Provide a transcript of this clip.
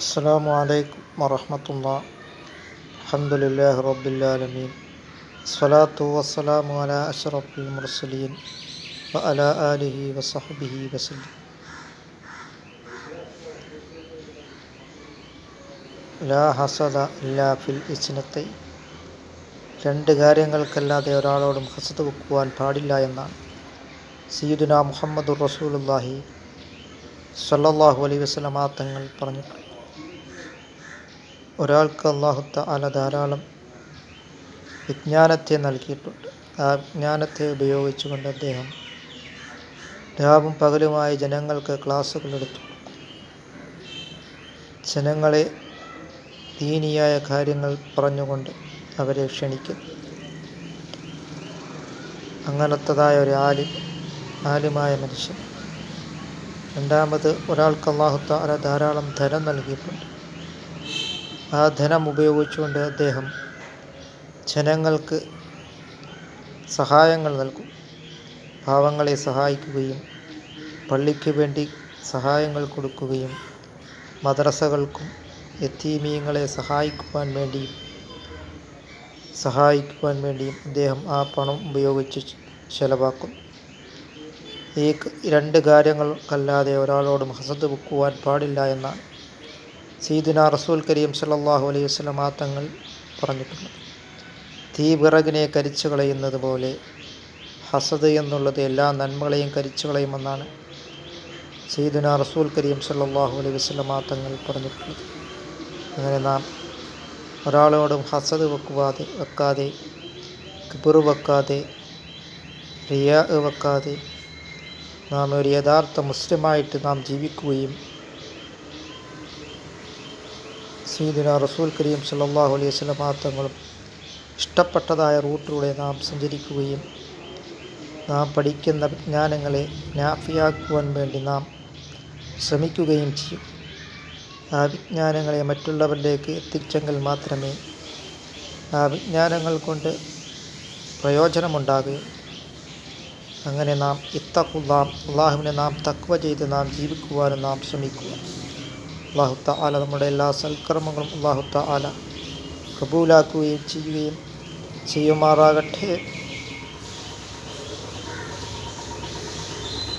السلام عليكم ورحمة الله الحمد لله رب العالمين الصلاة والسلام على أشرف المرسلين وعلى آله وصحبه وسلم ലാ ഹസദ ഇല്ലാ ഫിൽ ഇസ്നത്തെ രണ്ട് കാര്യങ്ങൾക്കല്ലാതെ ഒരാളോടും ഹസദ് വെക്കുവാൻ പാടില്ല എന്നാണ് സീദുന മുഹമ്മദ് റസൂലുല്ലാഹി സല്ലല്ലാഹു അലൈഹി വസല്ലമ തങ്ങൾ പറഞ്ഞിട്ടുണ്ട് ഒരാൾക്ക് അള്ളാഹുത്ത അല ധാരാളം വിജ്ഞാനത്തെ നൽകിയിട്ടുണ്ട്. ആ വിജ്ഞാനത്തെ ഉപയോഗിച്ചുകൊണ്ട് അദ്ദേഹം രാവും പകലുമായി ജനങ്ങൾക്ക് ക്ലാസ്സുകൾ എടുത്തു. ജനങ്ങളെ ദീനിയായ കാര്യങ്ങൾ പറഞ്ഞുകൊണ്ട് അവരെ ക്ഷണിക്കുന്നു. അങ്ങനത്തതായ ഒരു ആലി ആലിമായ മനുഷ്യൻ. രണ്ടാമത് ഒരാൾക്ക് അള്ളാഹുത്താല ധാരാളം ധനം നൽകിയിട്ടുണ്ട്. ആ ധനം ഉപയോഗിച്ചുകൊണ്ട് അദ്ദേഹം ജനങ്ങൾക്ക് സഹായങ്ങൾ നൽകും. പാവങ്ങളെ സഹായിക്കുകയും പള്ളിക്ക് വേണ്ടി സഹായങ്ങൾ കൊടുക്കുകയും മദ്രസകൾക്കും എത്തീമീങ്ങളെ സഹായിക്കുവാൻ വേണ്ടിയും സഹായിക്കുവാൻ വേണ്ടിയും അദ്ദേഹം ആ പണം ഉപയോഗിച്ച് ചെലവാക്കും. ഈ രണ്ട് കാര്യങ്ങൾക്കല്ലാതെ ഒരാളോടും ഹസത്ത് വെക്കുവാൻ പാടില്ല എന്നാണ് സീദുന റസൂൽ കരീം സല്ലല്ലാഹു അലൈഹി വസല്ലമ തങ്ങൾ പറഞ്ഞിട്ടുണ്ട്. തീ വിറകിനെ കരിച്ചു കളയുന്നത് പോലെ ഹസദ് എന്നുള്ളത് എല്ലാ നന്മകളെയും കരിച്ചു കളയുമെന്നാണ് സീദുന റസൂൽ കരീം സല്ലല്ലാഹു അലൈഹി വസല്ലമ തങ്ങൾ പറഞ്ഞിട്ടുള്ളത്. അങ്ങനെ നാം ഒരാളോടും ഹസദ് വെക്കുവാതെ വെക്കാതെ കിബിർ വെക്കാതെ റിയ വെക്കാതെ നാം ഒരു യഥാർത്ഥ മുസ്ലിമായിട്ട് നാം ജീവിക്കുകയും സീദിന റസൂൽ കരീം സല്ലല്ലാഹു അലൈഹി വസല്ലമ തങ്ങളും ഇഷ്ടപ്പെട്ടതായ റൂട്ടിലൂടെ നാം സഞ്ചരിക്കുകയും നാം പഠിക്കുന്ന വിജ്ഞാനങ്ങളെ നാഫിയാക്കുവാൻ വേണ്ടി നാം ശ്രമിക്കുകയും ചെയ്യും. ആ വിജ്ഞാനങ്ങളെ മറ്റുള്ളവരിലേക്ക് എത്തിച്ചെങ്കിൽ മാത്രമേ ആ വിജ്ഞാനങ്ങൾ കൊണ്ട് പ്രയോജനമുണ്ടാകുകയും അങ്ങനെ നാം ഇത്തക്കുള്ള അള്ളാഹുവിനെ നാം തക്വ ചെയ്ത് നാം ജീവിക്കുവാനും നാം ശ്രമിക്കുക. അള്ളാഹു താല നമ്മുടെ എല്ലാ സൽക്കർമ്മങ്ങളും അള്ളാഹു താല കബൂലാക്കുകയും ചെയ്യുകയും ചെയ്യുമാറാകട്ടെ.